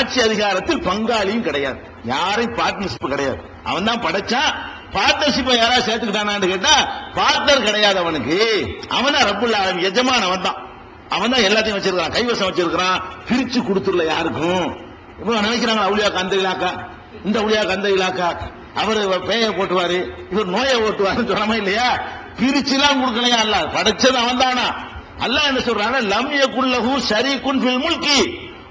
ஆட்சி அதிகாரத்தில் பங்காளியும் கிடையாது. யாரையும் பார்ட்னர்ஷிப் கிடையாது. அவன் தான் படைச்சான் பார்ட்னர்ஷிப்பை யாராவது சேர்த்துக்கிட்டானான்னு கேட்டா பார்ட்னர் கிடையாது அவனுக்கு. அவன் தான் ரப்புல் ஆலமீன் எஜமான் அவன் தான் அவன் தான் எல்லாத்தையும் வச்சிருக்கான் கைவசம் வச்சிருக்கான் பிரிச்சு கொடுத்துடல யாருக்கும். இப்போ நினைக்கிறாங்க அவுளியாக்கா அந்த இலாக்கா இந்த அவுளியாக்கா அந்த இலாக்கா அவர் பேய போட்டுவாரு இவர் நோயை ஓட்டுவாருன்னு சொன்னமா இல்லையா? பிரிச்சுலாம் கொடுக்கலையா? அல்ல. படைச்சது அவன் தானா அல்ல என்ன சொல்றாங்க? லம் யகுல்லஹு ஷரீகுன் ஃபில் முல்கி.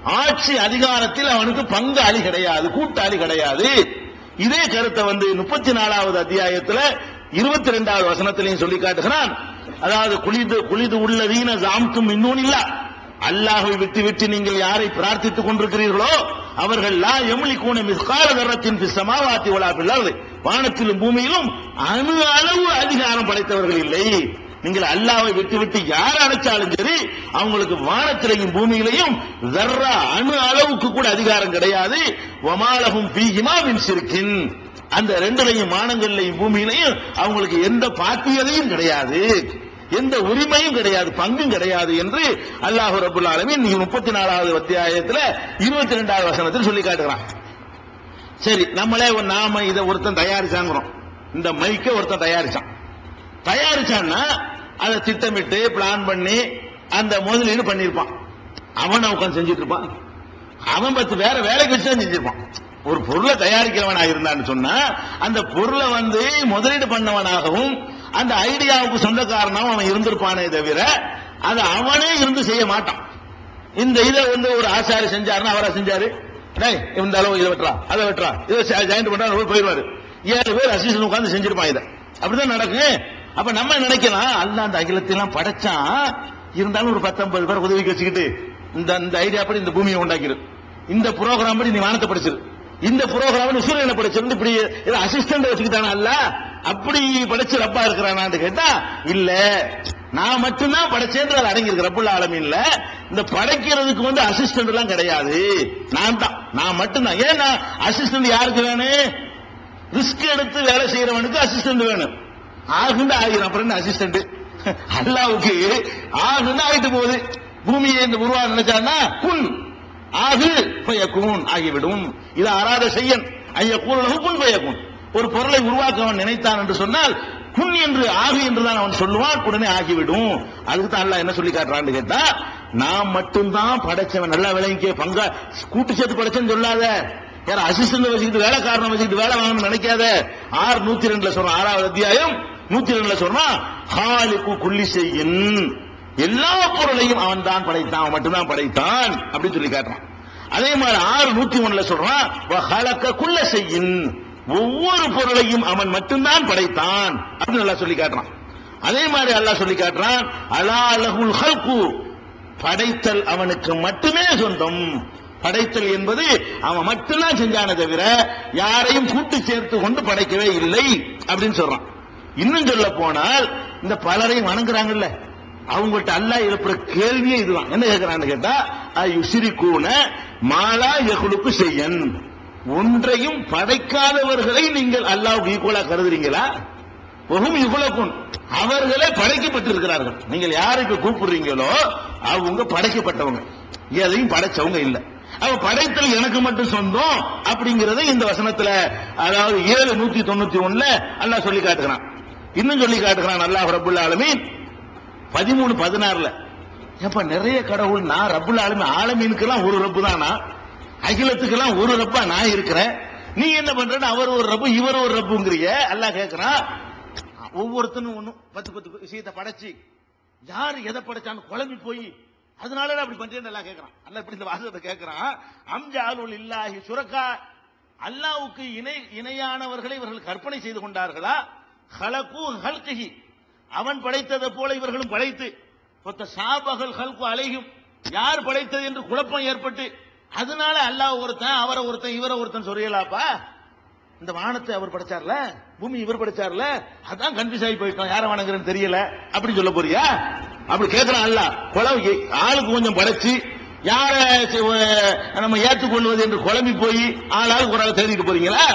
ஆட்சி அதிகாரத்தில் அவனுக்கு பங்காளி கிடையாது கூட்டாளி கிடையாது. இதே கருத்தை வந்து முப்பத்தி நாலாவது அத்தியாயத்துல இருபத்தி ரெண்டாவது வசனத்திலையும் சொல்லி காட்டுகிறான். அதாவது குளிது குளிது உள்ளதீன ஜாம்தும் இன்னும் இல்ல. அல்லாஹை விட்டு விட்டு நீங்கள் யாரை பிரார்த்தித்துக் கொண்டிருக்கிறீர்களோ அவர்கள் லா எமுலி கூன மிஸ்கால தரத்தின் சமாவாத்தி வளா பிள்ளாது வானத்திலும் பூமியிலும் அணு அளவு அதிகாரம் படைத்தவர்கள் இல்லை. நீங்கள் அல்லாவை விட்டு விட்டு யார் அழைச்சாலும் சரி அவங்களுக்கு வானத்திலையும் பூமியிலையும் ஜர்ரா அணு அளவுக்கு கூட அதிகாரம் கிடையாது. வமாலகும் பீகிமா மின்சிருக்கின் அந்த ரெண்டுலையும் வானங்கள்லையும் பூமியிலையும் அவங்களுக்கு எந்த பாத்தியதையும் கிடையாது. எந்த உரிமையும் கிடையாது பங்கும் கிடையாது என்று அல்லாஹ் ரபுல் ஆலமீன் முப்பத்தி நாலாவது அத்தியாயத்துல இருபத்தி ரெண்டாவது வசனத்தில் சொல்லி காட்டுகிறான். சரி நம்மளே நாம இதை ஒருத்தன் தயாரிச்சாங்கிறோம். இந்த மைக்க ஒருத்தன் தயாரிச்சான். தயாரிச்சான்னா அதை திட்டமிட்டு பிளான் பண்ணி அந்த முதலீடு பண்ணியிருப்பான். அவன் உட்காந்து செஞ்சுட்டு இருப்பான். அவன் பத்து வேற வேலைக்கு வச்சு தான் செஞ்சிருப்பான். ஒரு பொருளை தயாரிக்கிறவனா இருந்தான்னு சொன்னா அந்த பொருளை வந்து முதலீடு பண்ணவனாகவும் அந்த ஐடியாவுக்கு சொந்தக்காரனாகவும் அவன் இருந்திருப்பானே தவிர அதை அவனே இருந்து செய்ய மாட்டான். இந்த இதை வந்து ஒரு ஆசாரி செஞ்சாருன்னா அவரா செஞ்சாரு? இந்த அளவு இதை வெட்டுறா அதை வெட்டுறா. இதை ஜாயிண்ட் பண்றா போயிடுவாரு. ஏழு பேர் அசிஸ்டன் உட்காந்து செஞ்சிருப்பான் இதை. அப்படிதான் நடக்கும். அப்ப நம்ம நினைக்கலாம்? அல்ல அந்த அகிலத்தையெல்லாம் படைச்சான் இருந்தாலும் ஒரு பத்தொன்பது பேர் உதவிக்கு வச்சுக்கிட்டு இந்த இந்த ஐடியா படி இந்த பூமியை உண்டாக்கிரு இந்த ப்ரோக்ராம் படி நீ வானத்தை படிச்சிரு. இந்த ப்ரோக்ராம் நீ சூரியனை படிச்சிருந்து இப்படி அசிஸ்டன்ட் வச்சுக்கிட்டானா அல்ல? அப்படி படைச்சு ரப்பா இருக்கிறானான்னு கேட்டா இல்ல. நான் மட்டும்தான் படைச்சேன் அது அடங்கி இருக்கு ஆலமீன்ல இந்த படைக்கிறதுக்கு வந்து அசிஸ்டன்ட் எல்லாம் கிடையாது. நான் தான். நான் மட்டும்தான். ஏன்னா அசிஸ்டன்ட் யாருக்கு வேணும்? ரிஸ்க் எடுத்து வேலை செய்யறவனுக்கு அசிஸ்டன்ட் வேணும். ஆகுண்டு ஆகிரும் அப்புறம் என்ன அசிஸ்டன்ட் அல்லாவுக்கு ஆகுண்டு ஆகிட்டு போகுது. பூமியை இந்த உருவா நினைச்சான்னா குன் ஆகு பயக்கூன் ஆகிவிடும். இது அராத செய்யன். ஐய கூறலகு குன் பயக்கும் ஒரு பொருளை உருவாக்க அவன் நினைத்தான் என்று சொன்னால் குன் என்று ஆகு என்றுதான் அவன் சொல்லுவான் உடனே ஆகிவிடும். அதுக்கு தான் அல்லாஹ் என்ன சொல்லி காட்டுறான்னு கேட்டா நான் மட்டும்தான் படைச்சவன். நல்லா விளங்கிக்க பங்கா கூட்டு சேர்த்து படைச்சேன்னு சொல்லாத. யார் அசிஸ்டன்ட் வச்சுக்கிட்டு வேலை காரணம் வச்சுக்கிட்டு வேலை வாங்கணும்னு நினைக்காத? ஆறு நூத்தி ரெண்டுல சொல்றான் ஆறாவது அத்தியாயம் நூத்தி ரெண்டுல சொல்றான் ஹாலிக்கு குள்ளி செய்யின். எல்லா பொருளையும் அவன் தான் படைத்தான் அவன் மட்டும்தான் படைத்தான் அப்படின்னு சொல்லி காட்டுறான். அதே மாதிரி ஆறு நூத்தி ஒண்ணுல சொல்றான் ஹலக்க குள்ள செய்யின். ஒவ்வொரு பொருளையும் அவன் மட்டும்தான் படைத்தான் அப்படின்னு நல்லா சொல்லி காட்டுறான். அதே மாதிரி அல்லாஹ் சொல்லி காட்டுறான் அலா அலகுல் ஹல்கு. படைத்தல் அவனுக்கு மட்டுமே சொந்தம். படைத்தல் என்பது அவன் மட்டும்தான் செஞ்சானே தவிர யாரையும் கூட்டு சேர்த்து கொண்டு படைக்கவே இல்லை அப்படின்னு சொல்றான். இன்னும் சொல்ல போனால் இந்த பலரையும் வணங்குறாங்கல்ல. அவங்கள்ட்ட அல்லாஹ் எழுப்புற கேள்வியே இதுதான். என்ன கேட்கிறான்னு கேட்டா யுசிரிக்கூன மாலா எகுலுக்கு செய்யன். ஒன்றையும் படைக்காதவர்களை நீங்கள் அல்லாவுக்கு ஈக்குவலா கருதுறீங்களா? ஒகும் யுகுலக்கும் அவர்களே படைக்கப்பட்டிருக்கிறார்கள். நீங்கள் யாருக்கு கூப்பிடுறீங்களோ அவங்க படைக்கப்பட்டவங்க. எதையும் படைச்சவங்க இல்லை. அவ படைத்தல் எனக்கு மட்டும் சொந்தம் அப்படிங்கறத இந்த வசனத்துல அதாவது ஏழு நூத்தி தொண்ணூத்தி ஒண்ணுல அல்லாஹ் சொல்லி காட்டுகிறான். இன்னும் சொல்லி காட்டுகிறான் அல்லாஹ் ரபுல் ஆலமீன். பதிமூணு பதினாறுல. ஏப்பா நிறைய கடவுள் நான் ரப்புல் ஆலமி ஆலமீனுக்கெல்லாம் ஒரு ரப்பு தானா? அகிலத்துக்கெல்லாம் ஒரு ரப்பா நான் இருக்கிறேன். நீ என்ன பண்ற அவர் ஒரு ரப்பு இவர் ஒரு ரப்புங்கிறிய? அல்லாஹ் கேட்கிறான் ஒவ்வொருத்தனும் ஒண்ணும் பத்து பத்து விஷயத்தை படைச்சு. யார் எதை படைச்சான்னு குழம்பி போய் அதனால அப்படி பண்றேன்னு எல்லாம் கேட்கறான் அல்ல இப்படி இந்த வாசகத்தை கேட்கறான் அம்ஜாலுல் இல்லாஹி சுரக்கா அல்லாவுக்கு இணை இணையானவர்களை இவர்கள் கற்பனை செய்து கொண்டார்களா? ஹலக்கு ஹல்கஹி. அவன் படைத்ததை போல இவர்களும் படைத்து கொத்த சாபகல் ஹல்கு அலையும் யார் படைத்தது என்று குழப்பம் ஏற்பட்டு அதனால அல்லாஹ் ஒருத்தன் அவரை ஒருத்தன் இவரை ஒருத்தன் சொல்லியலாப்பா இந்த வானத்தை அவர் படைச்சார்ல? பூமி இவர் படைச்சார்ல? அதான் கன்ஃபியூஸ் ஆகி போயிட்டோம் யார வணங்குறேன்னு தெரியல. அப்படின்னு சொல்ல போறியா? அப்படி கேட்கறான் அல்ல. குழம்பு ஆளுக்கு கொஞ்சம் படைச்சு யார நம்ம ஏற்றுக்கொள்வது என்று குழம்பி போய் ஆளாளுக்கு ஒரு ஆள் தேடிட்டு போறீங்களா?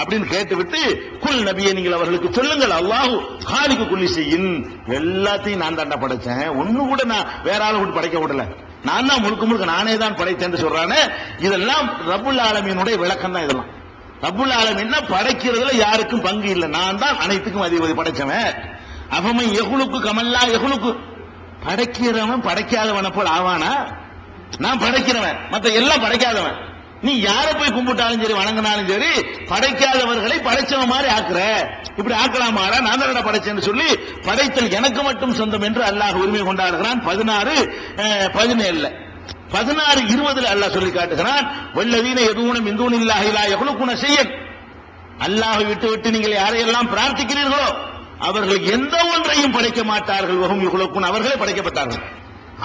அப்படின்னு கேட்டுவிட்டு குல் நபியை நீங்கள் அவர்களுக்கு சொல்லுங்கள். அல்லாஹு காலிக்கு குள்ளி செய்யும் எல்லாத்தையும் நான் தாண்டா படைச்சேன். ஒண்ணு கூட நான் வேற ஆளு கூட படைக்க விடல. நான் தான் முழுக்க முழுக்க நானே தான் படைத்தேன் சொல்றானே. இதெல்லாம் ரபுல் ஆலமீனுடைய விளக்கம் தான் இதெல்லாம். ரப்புல் ஆலமின்னா படைக்கிறதுல யாருக்கும் பங்கு இல்லை. நான் தான் அனைத்துக்கும் அதிபதி படைச்சவன். அவமை எகுலுக்கு கமல்லா எகுலுக்கு. படைக்கிறவன் படைக்காதவனை போல் ஆவானா? நான் படைக்கிறவன். மத்த எல்லாம் படைக்காதவன். நீ யாரை போய் கும்பிட்டாலும் சரி வணங்கினாலும் சரி படைக்காதவர்களை படைச்சவன் மாதிரி ஆக்குற. இப்படி ஆக்கலாமாடா நான் தான் படைச்சேன்னு சொல்லி படைத்தல் எனக்கு மட்டும் சொந்தம் என்று அல்லாஹ் உரிமை கொண்டாடுகிறான். பதினாறு பதினேழுல. பதினாறு இருபதுல அல்லாஹ் சொல்லி காட்டுகிறான் வல்லவீன எதுவும் இந்தூன் இல்லாஹிலா எவ்வளவு செய்ய அல்லாஹை விட்டு விட்டு நீங்கள் யாரையெல்லாம் பிரார்த்திக்கிறீர்களோ அவர்கள் எந்த ஒன்றையும் படைக்க மாட்டார்கள். வகும் இவ்வளவுக்கும் அவர்களே படைக்கப்பட்டார்கள்.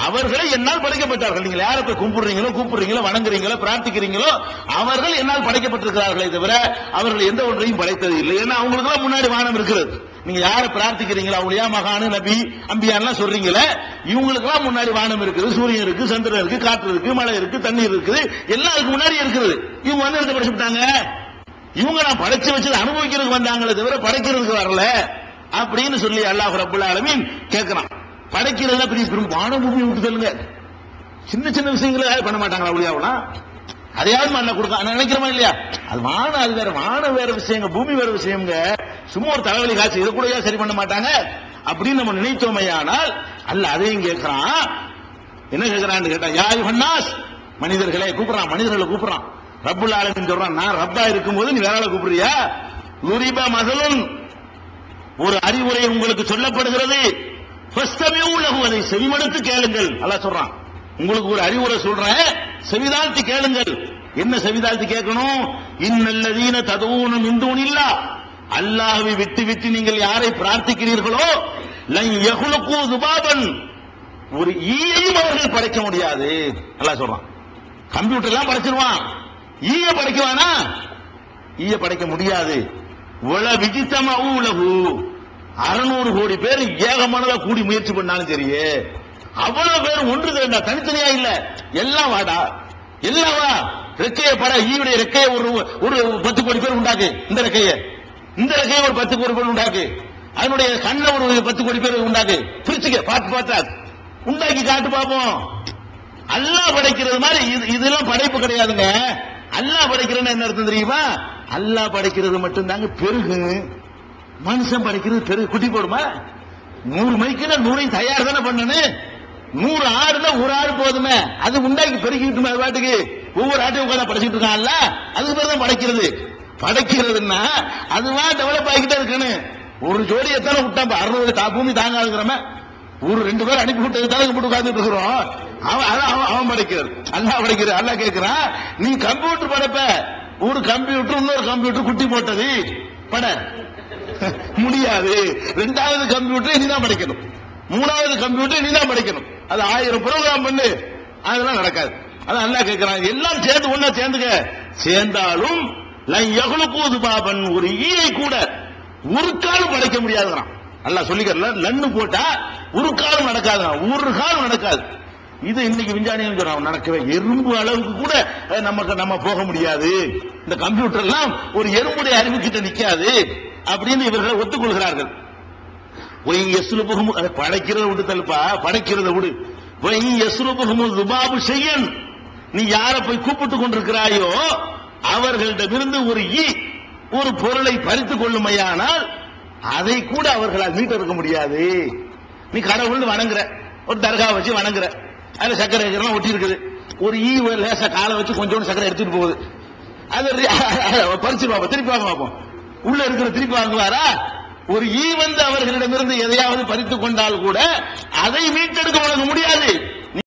அவர்களே என்னால் படைக்கப்பட்டார்கள். நீங்கள் யாரை போய் கும்பிடுறீங்களோ கூப்பிடுறீங்களோ வணங்குறீங்களோ பிரார்த்திக்கிறீங்களோ அவர்கள் என்னால் படைக்கப்பட்டிருக்கிறார்களே தவிர அவர்கள் எந்த ஒன்றையும் படைத்தது இல்லை. ஏன்னா அவங்களுக்கு முன்னாடி வானம் இருக்கிறது. நீங்க யாரை பிரார்த்திக்கிறீங்களா? அவளியா மகானு நபி அம்பியான்லாம் சொல்றீங்களே இவங்களுக்கெல்லாம் முன்னாடி வானம் இருக்குது சூரியன் இருக்கு சந்திரன் இருக்கு காற்று இருக்கு மழை இருக்கு தண்ணீர் இருக்குது. எல்லாருக்கும் முன்னாடி இருக்குது. இவங்க வந்து எடுத்து படிச்சுட்டாங்க இவங்க நான் படைச்சு வச்சது அனுபவிக்கிறதுக்கு வந்தாங்களே தவிர படைக்கிறதுக்கு வரல. அப்படின்னு சொல்லி அல்லாஹ் ரபுல் ஆலமீன் கேட்கிறான். படைக்கிறதுல பெரிய பெரும் வான பூமி விட்டு சொல்லுங்க. சின்ன சின்ன விஷயங்களை பண்ண மாட்டாங்களா அப்படியாவலாம் அதையாவது மண்ணை கொடுக்க நினைக்கிறோமா இல்லையா? அது வானம் அது வேற வானம் வேற விஷயங்க பூமி வேற விஷயங்க சும்மா ஒரு தலைவலி காய்ச்சல் இதை கூட சரி பண்ண மாட்டாங்க? அப்படின்னு நம்ம நினைத்தோமையானால் அல்ல அதையும் கேட்கிறான். என்ன கேட்கிறான்னு கேட்டா யாரு பண்ணாஸ் மனிதர்களே கூப்பிடுறான் மனிதர்களை கூப்பிடுறான். ரப்புல் ஆலமின் சொல்றான் நான் ரப்பா இருக்கும்போது நீ வேற கூப்பிடுறியா? லுரிபா மகளும் ஒரு அறிவுரை உங்களுக்கு சொல்லப்படுகிறது. அதை செவிமடுத்து கேளுங்கள். அல்ல சொல்றான். உங்களுக்கு ஒரு அறிவுரை சொல்றேன் செவிதாழ்த்தி கேளுங்கள். என்ன செவிதாழ்த்தி கேட்கணும்? இன்னல்லதீன ததுவூனும் இந்தூன் இல்லா அல்லாஹ்வை விட்டு விட்டு நீங்கள் யாரை பிரார்த்திக்கிறீர்களோ லன் ஒரு ஈயையும் அவர்கள் படைக்க முடியாது. நல்லா சொல்றான். கம்ப்யூட்டர் எல்லாம் படைச்சிருவான். ஈய படைக்குவானா? ஈய படைக்க முடியாது. உல விஜித்தமா உலகு அறுநூறு கோடி பேர் ஏகமானதா கூடி முயற்சி பண்ணாலும் சரியே. அவ்வளவு பேர் ஒன்று திரண்டா தனித்தனியா இல்ல. எல்லாம் வாடா. எல்லாம் வா. ரெக்கையை பட ஈவுடைய ரெக்கையை ஒரு ஒரு பத்து கோடி பேர் உண்டாக்கு. இந்த ரெக்கைய. இந்த ரெக்கைய ஒரு பத்து கோடி பேர் உண்டாக்கு. அதனுடைய கண்ண ஒரு பத்து கோடி பேர் உண்டாக்கு. பிரிச்சுக்க பார்த்து பார்த்தா உண்டாக்கி காட்டு பார்ப்போம். அல்லாஹ் படைக்கிறது மாதிரி இது- இதெல்லாம் படைப்பு கிடையாதுங்க. அல்லாஹ் படைக்கிறேன்னு என்ன அர்த்தம் தெரியுமா? அல்லாஹ் படைக்கிறது மட்டும்தாங்க பெருகு. மனுஷன் படைக்கிறது பெருகு. குட்டி போடுமா? நூறு மணிக்குன்னா நூறையும் தயார் தானே பண்ணனு? நூறு ஆறுல ஒரு ஆறு போதுமே. அது உண்டாக்கி பெருகிட்டுமே அது பாட்டுக்கு? ஒவ்வொரு ஆட்டையும் உட்காந்து படைச்சிட்டு இருக்கான்ல? அதுக்கு பேர் தான் படைக்கிறது. படைக்கிறதுன்னா அதுவா டெவலப் ஆகிட்டே இருக்கணும் ஒரு ஜோடி எத்தனை விட்டான் அறுநூறு தா பூமி தாங்காதுங்கிறம ஒரு ரெண்டு பேர் அனுப்பி விட்டது தானே போட்டு உட்காந்து இருக்கிறோம்? அவன் அதான் அவன் அவன் படைக்கிறது அல்லா படைக்கிற அல்லா கேட்கிறான் நீ கம்ப்யூட்டர் படைப்ப. ஒரு கம்ப்யூட்டர் இன்னொரு கம்ப்யூட்டர் குட்டி போட்டது. பட. முடியாது. ரெண்டாவது கம்ப்யூட்டர் நீ தான் படைக்கணும். மூணாவது கம்ப்யூட்டர் நீ தான் படைக்கணும். அது ஆயிரம் ப்ரோக்ராம் பண்ணு. அதெல்லாம் நடக்காது. அதான் அல்லாஹ் கேட்கிறான் எல்லாம் சேர்ந்து ஒன்னா சேர்ந்துக்க. சேர்ந்தாலும் லன் பாபன் ஒரு ஈயை கூட ஒரு காலம் படைக்க முடியாதுங்கிறான். அல்லாஹ் சொல்லிக்கிறல லன்னு போட்டா ஒரு காலம் நடக்காதுங்கிறான். ஒரு காலம் நடக்காது. இது இன்னைக்கு விஞ்ஞானிகள் சொல்றான் நடக்கவே எறும்பு அளவுக்கு கூட நமக்கு நம்ம போக முடியாது. இந்த கம்ப்யூட்டர் எல்லாம் ஒரு எறும்புடைய அறிவு கிட்ட நிக்காது. அப்படின்னு இவர்கள் ஒத்துக்கொள்கிறார்கள். ஒய் எஸ்லுபுகும் அதை படைக்கிறத விடு தல்பா படைக்கிறத விடு. ஒய் எஸ்லுபுகும் துபாபு செய்யன் நீ யாரை போய் கூப்பிட்டு கொண்டிருக்கிறாயோ அவர்களிடமிருந்து ஒரு ஈ ஒரு பொருளை பறித்துக் கொள்ளுமையானால் அதை கூட அவர்களால் மீட்டெடுக்க முடியாது. நீ கடவுள்னு வணங்குற. ஒரு தர்கா வச்சு வணங்குற. அதுல சக்கரை வைக்கிறோம்? ஒட்டி இருக்குது ஒரு ஈ ஒரு காலை வச்சு கொஞ்சோண்டு சக்கரை எடுத்துட்டு போகுது. அது பறிச்சு பார்ப்போம் திருப்பி வாங்க பார்ப்போம் உள்ள இருக்கிற திருப்பி வாங்குவாரா? ஒரு ஈ வந்து அவர்களிடமிருந்து எதையாவது பறித்துக் கொண்டால் கூட அதை மீட்டெடுக்க உனக்கு முடியாது.